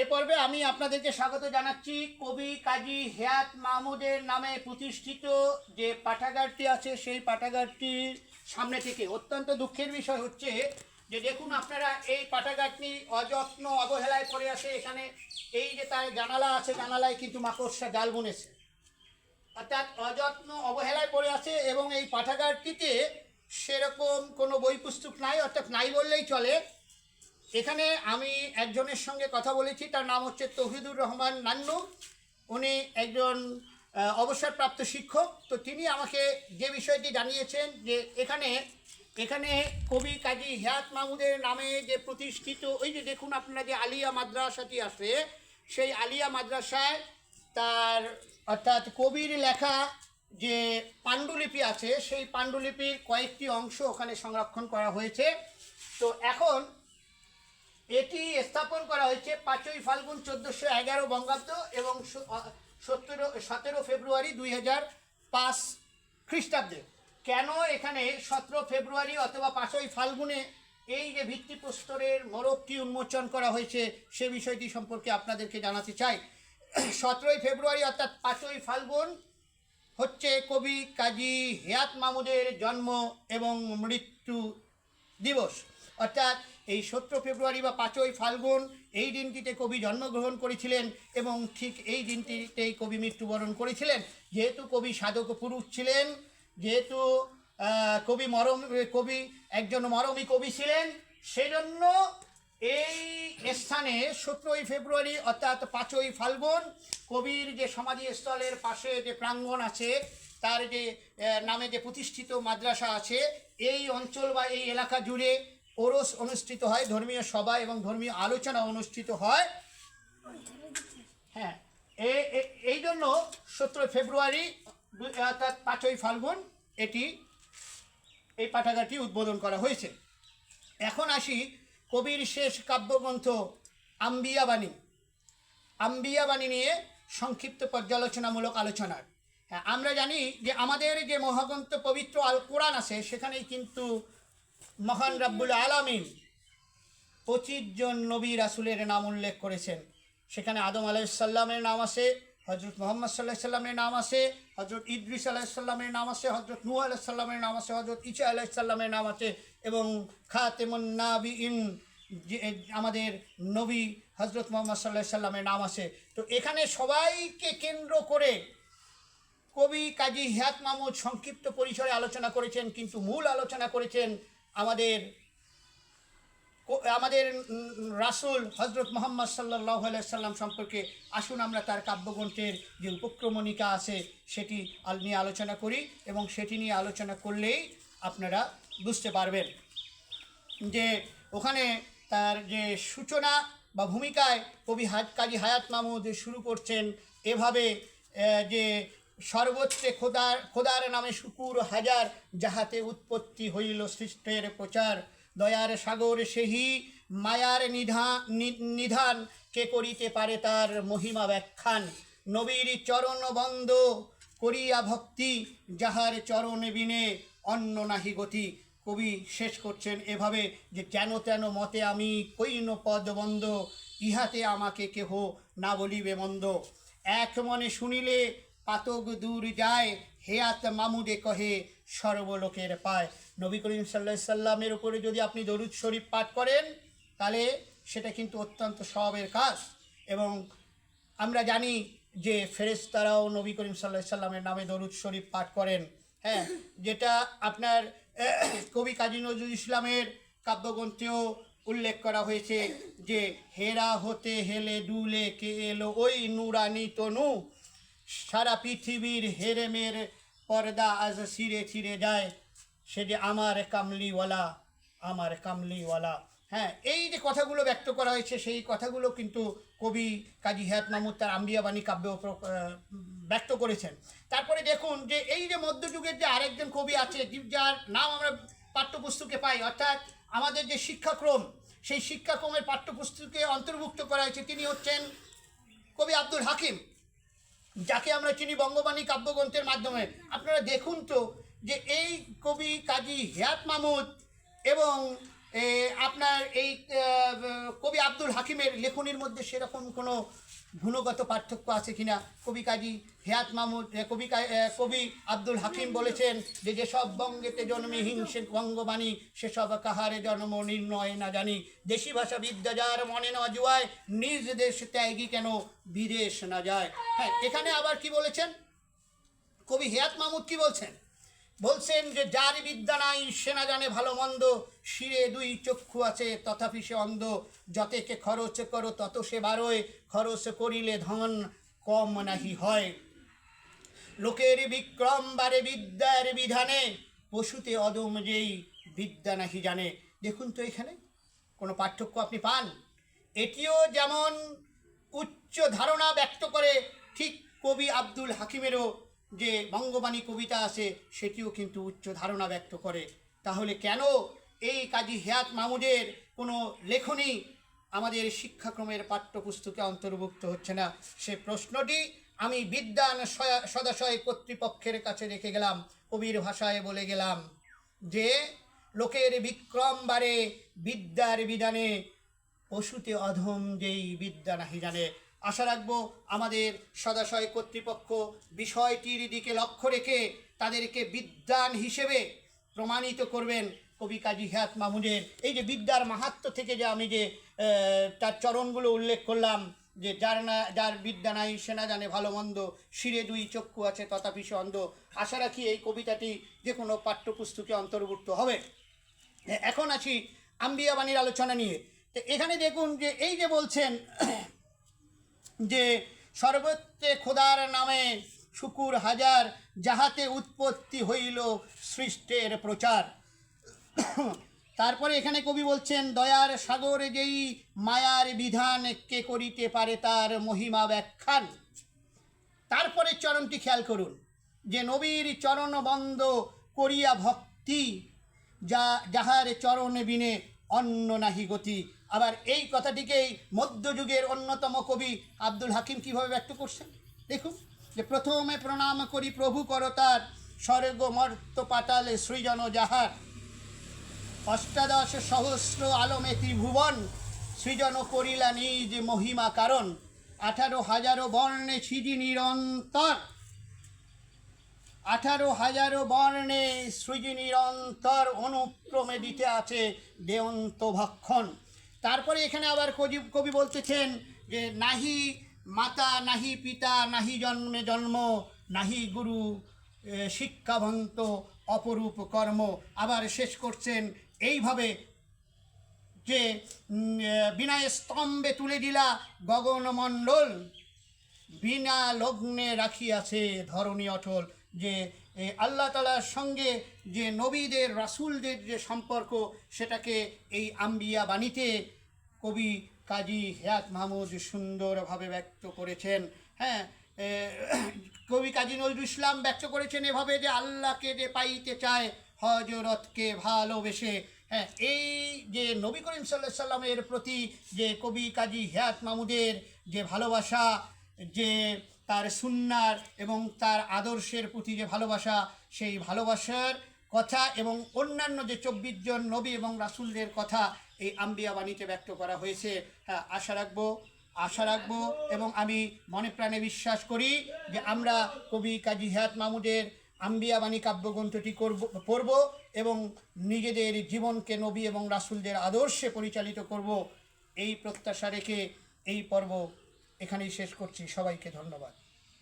এ পর্বে আমি আপনাদেরকে স্বাগত জানাচ্ছি। কবি কাজী হেয়াত মাহমুদের নামে প্রতিষ্ঠিত যে পাঠাগারটি আছে, সেই পাঠাগারটির সামনে থেকে অত্যন্ত দুঃখের বিষয় হচ্ছে যে দেখুন আপনারা এই পাঠাগারটি অযত্ন অবহেলায় পড়ে আছে। এখানে এই যে তার জানালা আছে, জানালায় কিন্তু মাকড়সা জাল বুনেছে। অর্থাৎ অযত্ন অবহেলায় পড়ে আছে এবং এই পাঠাগারটিতে সেরকম কোনো বই পুস্তক নাই, অর্থাৎ নাই বললেই চলে। এখানে আমি একজনের সঙ্গে কথা বলেছি, তার নাম হচ্ছে তহিদুর রহমান নান্নু। উনি একজন অবসরপ্রাপ্ত শিক্ষক। তো তিনি আমাকে যে বিষয়টি জানিয়েছেন যে এখানে এখানে কবি কাজী হিয়াত মাহমুদের নামে যে প্রতিষ্ঠিত, ওই যে দেখুন আপনারা যে আলিয়া মাদ্রাসাটি আছে, সেই আলিয়া মাদ্রাসায় তার, অর্থাৎ কবির লেখা যে পাণ্ডুলিপি আছে, সেই পাণ্ডুলিপির কয়েকটি অংশ ওখানে সংরক্ষণ করা হয়েছে। তো এখন এটি স্থাপন করা হয়েছে পাঁচই ফাল্গুন চোদ্দোশো এগারো বঙ্গাব্দ এবং সতেরো সতেরো ফেব্রুয়ারি দুই হাজার পাঁচ খ্রিস্টাব্দে। কেন এখানে সতেরো ফেব্রুয়ারি অথবা পাঁচই ফাল্গুনে এই যে ভিত্তিপ্রস্তরের মোড়কটি উন্মোচন করা হয়েছে, সে বিষয়টি সম্পর্কে আপনাদেরকে জানাতে চাই। সতেরোই ফেব্রুয়ারি অর্থাৎ পাঁচই ফাল্গুন হচ্ছে কবি কাজী হেয়াত মাহমুদের জন্ম এবং মৃত্যু দিবস। অর্থাৎ এই সতেরো ফেব্রুয়ারি বা পাঁচই ফাল্গুন এই দিনটিতে কবি জন্মগ্রহণ করেছিলেন এবং ঠিক এই দিনটিতেই কবি মৃত্যুবরণ করেছিলেন। যেহেতু কবি সাধক পুরুষ ছিলেন, যেহেতু কবি মরম, কবি একজন মরমী কবি ছিলেন, সেজন্য এই স্থানে সতেরোই ফেব্রুয়ারি অর্থাৎ পাঁচই ফাল্গুন কবির যে সমাধিস্থলের পাশে যে প্রাঙ্গণ আছে, তার যে নামে যে প্রতিষ্ঠিত মাদ্রাসা আছে, এই অঞ্চল বা এই এলাকা জুড়ে ওরস অনুষ্ঠিত হয়, ধর্মীয় সভা এবং ধর্মীয় আলোচনা অনুষ্ঠিত হয়। হ্যাঁ এই জন্য সতেরোই ফেব্রুয়ারি অর্থাৎ পাঁচই ফাল্গুন এটি, এই পাঠাগারটি উদ্বোধন করা হয়েছে। এখন আসি কবির শেষ কাব্যগ্রন্থ আম্বিয়াবাণী। আম্বিয়াবাণী নিয়ে সংক্ষিপ্ত পর্যালোচনামূলক আলোচনার। হ্যাঁ আমরা জানি যে আমাদের যে মহাগ্রন্থ পবিত্র আল কোরআন আছে, সেখানেই কিন্তু মহান রাব্বুল আলামিন পঁচিশ জন নবী রাসুলের নাম উল্লেখ করেছেন। সেখানে আদম আলাইসাল্লামের নাম আছে হজরত মোহাম্মদ সাল্লাহ সাল্লামের নাম আছে হজরত ইদ্রিস আলাইসাল্লামের নাম আছে হজরত নূহ আলাইসাল্লামের নাম আছে হজরত ইসা আলাইসাল্লামের নাম আছে এবং খাতেমুন নাবি ইন যে আমাদের নবী হজরত মোহাম্মদ সাল্লাহ সাল্লামের নাম আছে তো এখানে সবাইকে কেন্দ্র করে কবি কাজী হিয়াত মাহমুদ সংক্ষিপ্ত পরিসরে আলোচনা করেছেন, কিন্তু মূল আলোচনা করেছেন আমাদের আমাদের রাসূল হজরত মোহাম্মদ সাল্লাহ সাল্লাম সম্পর্কে আসুন আমরা তার কাব্যগ্রন্থের যে উপক্রমণিকা আছে সেটি নিয়ে আলোচনা করি এবং সেটি নিয়ে আলোচনা করলেই আপনারা বুঝতে পারবেন যে ওখানে তার যে সূচনা বা ভূমিকায় কবি হাজ কাজী হায়াত মাহমুদ শুরু করছেন এভাবে যে সর্বত্রে খোদার খোদার নামে শুকুর হাজার, যাহাতে উৎপত্তি হইল সৃষ্টের প্রচার। দয়ার সাগর সেহি, মায়ার নিধা নিধান, কে করিতে পারে তার মহিমা ব্যাখ্যান? নবীর চরণ বন্ধ করিয়া ভক্তি, যাহার চরণে বিনে অন্য নাহি গতি। কবি শেষ করছেন এভাবে যে কেন তেন মতে আমি কৈন পদ বন্ধ, ইহাতে আমাকে কেহ না বলিবে মন্দ। এক মনে শুনিলে পাতক দূর যায় হেয়াত মামুদে কহে, সর্বলোকের পায়। নবী করিম সাল্লাহ সাল্লামের উপরে যদি আপনি দরুদ শরীফ পাঠ করেন, তাহলে সেটা কিন্তু অত্যন্ত সবের কাজ। এবং আমরা জানি যে ফেরেশতারাও নবী করিম সাল্লাহ সাল্লামের নামে দরুদ শরীফ পাঠ করেন। হ্যাঁ যেটা আপনার কবি কাজী নজরুল ইসলামের কাব্যগ্রন্থেও উল্লেখ করা হয়েছে যে, হেরা হতে হেলে দুলে কে এলো ওই নুরানি তনু। সারা পৃথিবীর হেরেমের পর্দা আজ ছিঁড়ে ছিঁড়ে যায়। সে যে আমার কামলিওয়ালা আমার কামলিওয়ালা। হ্যাঁ এই যে কথাগুলো ব্যক্ত করা হয়েছে, সেই কথাগুলো কিন্তু কবি কাজী হায়াত মাহমুদ তার আম্বিয়াবাণী কাব্য ব্যক্ত করেছেন। তারপরে দেখুন যে এই যে মধ্যযুগের যে আরেকজন কবি আছে যার নাম আমরা পাঠ্যপুস্তকে পাই, অর্থাৎ আমাদের যে শিক্ষাক্রম, সেই শিক্ষাক্রমের পাঠ্যপুস্তকে অন্তর্ভুক্ত করা হয়েছে, তিনি হচ্ছেন কবি আব্দুল হাকিম। যাকে আমরা চিনি বঙ্গবাণী কাব্যগ্রন্থের মাধ্যমে। আপনারা দেখুন তো যে এই কবি কাজী হেয়াত মাহমুদ এবং আপনার এই কবি আব্দুল হাকিমের লেখনির মধ্যে সেরকম কোনো গুণগত পার্থক্য আছে কিনা? কবি কাজী হেয়াত মাহমুদ কবি কবি আব্দুল হাকিম বলেছেন যে যেসব বঙ্গেতে জন্মে হিংসে বঙ্গবাণী সেসব কাহারে জন্ম নির্ণয় না জানি। দেশি ভাষা বিদ্যা যার মনে না জুয়ায়, নিজ দেশ ত্যাগী কেন বিদেশ না যায়? হ্যাঁ এখানে আবার কি বলেছেন? কবি হেয়াত মাহমুদ কি বলছেন? বলছেন যে, যার বিদ্যা নাই সেনা জানে ভালো মন্দ। শিরে দুই চক্ষু আছে, তথাপি সে অন্ধ। যতেকে খরচ করো, তত সে বারোয়। খরচ করিলে ধন কম নাহি হয়। লোকের বিক্রম বারে বিদ্যার বিধানে, পশুতে অদম যেই বিদ্যা নাহি জানে। দেখুন তো এখানে, কোনো পার্থক্য আপনি পান? এটিও যেমন উচ্চ ধারণা ব্যক্ত করে, ঠিক কবি আব্দুল হাকিমেরও যে বঙ্গবাণী কবিতা আছে, সেটিও কিন্তু উচ্চ ধারণা ব্যক্ত করে। তাহলে কেন এই কাজী হেয়াত মাহমুদের কোনো লেখনী আমাদের শিক্ষাক্রমের পাঠ্যপুস্তকে অন্তর্ভুক্ত হচ্ছে না? সে প্রশ্নটি আমি বিদ্যান সদাশয় কর্তৃপক্ষের কাছে রেখে গেলাম, কবির ভাষায় বলে গেলাম যে, লোকের বিক্রম বারে বিদ্যার বিধানে পশুতে অধম যেই বিদ্যা নাহি জানে। আশা রাখব আমাদের সদাশয় কর্তৃপক্ষ বিষয়টির দিকে লক্ষ্য রেখে তাদেরকে বিদ্যান হিসেবে প্রমাণিত করবেন কবি কাজী হায়াত মাহমুদের এই যে বিদ্যার মাহাত্ম থেকে যে আমি যে তার চরণগুলো উল্লেখ করলাম, যে যার না, যার বিদ্যা নাই সেনা জানে ভালো মন্দ, শিরে দুই চক্ষু আছে, তথাপি সে অন্ধ। আশা রাখি এই কবিতাটি যে কোনো পাঠ্যপুস্তকে অন্তর্ভুক্ত হবে। এখন আছি আম্বিয়া বাণীর আলোচনা নিয়ে। তো এখানে দেখুন যে এই যে বলছেন যে সর্বত্রে খোদার নামে শুকুর হাজার যাহাতে উৎপত্তি হইল সৃষ্টের প্রচার। তারপরে এখানে কবি বলছেন, দয়ার সাগরে যেই মায়ার বিধান কে করিতে পারে তার মহিমা ব্যাখ্যান? তারপরে চরণটি খেয়াল করুন, যে নবীর চরণ বন্ধ করিয়া ভক্তি, যা, যাহার চরণ বিনে অন্য নাহি গতি আবার এই কথাটিকেই মধ্যযুগের অন্যতম কবি আব্দুল হাকিম কীভাবে ব্যক্ত করছেন? দেখুন, যে প্রথমে প্রণাম করি, প্রভু করতার স্বর্গ মর্ত পাতালে সৃজন যাহার। অষ্টাদশ সহস্র আলমে ত্রিভুবন সৃজন করিলা নিজ মহিমা কারণ। আঠারো হাজারো বর্ণে ছিজি নিরন্তর। আঠারো হাজারো বর্ণে সৃজি নিরন্তর। অনুক্রমে দিতে আছে দেয়ন্ত ভক্ষণ। তারপরে এখানে আবার কবি কবি বলতেছেন যে, নাহি মাতা, নাহি পিতা, নাহি জন্মে জন্ম, নাহি গুরু শিক্ষাভন্ত, অপরূপ কর্ম। আবার শেষ করছেন, এইভাবে যে বিনয় স্তম্ভে তুলে দিলা গগনমণ্ডল বিনা লগ্নে রাখিয়াছে ধরণী অটল। যে আল্লাহ তালার সঙ্গে যে নবীদের, রাসূলদের যে সম্পর্ক, সেটাকে এই আম্বিয়া বাণীতে কবি কাজী হেয়াত মাহমুদ সুন্দরভাবে ব্যক্ত করেছেন। হ্যাঁ কবি কাজী নজরুল ইসলাম ব্যক্ত করেছেন এভাবে যে আল্লাহকে যে পাইতে চায় হজরতকে ভালোবেসে। হ্যাঁ এই যে নবী করিম সাল্লাহ সাল্লামের প্রতি যে কবি কাজী হেয়াত মাহমুদের যে ভালোবাসা, যে তার সুন্নার এবং তার আদর্শের প্রতি যে ভালোবাসা, সেই ভালোবাসার কথা এবং অন্যান্য যে চব্বিশ জন নবী এবং রাসূলদের কথা এই আম্বিয়া বাণীতে ব্যক্ত করা হয়েছে। হ্যাঁ আশা রাখব আশা রাখব এবং আমি মনে প্রাণে বিশ্বাস করি যে আমরা কবি কাজী হেয়াত মাহমুদের আম্বিয়া বাণী কাব্যগ্রন্থটি করব, পড়ব এবং নিজেদের জীবনকে নবী এবং রাসুলদের আদর্শে পরিচালিত করব। এই প্রত্যাশা রেখে এই পর্ব এখানেই শেষ করছি। সবাইকে ধন্যবাদ।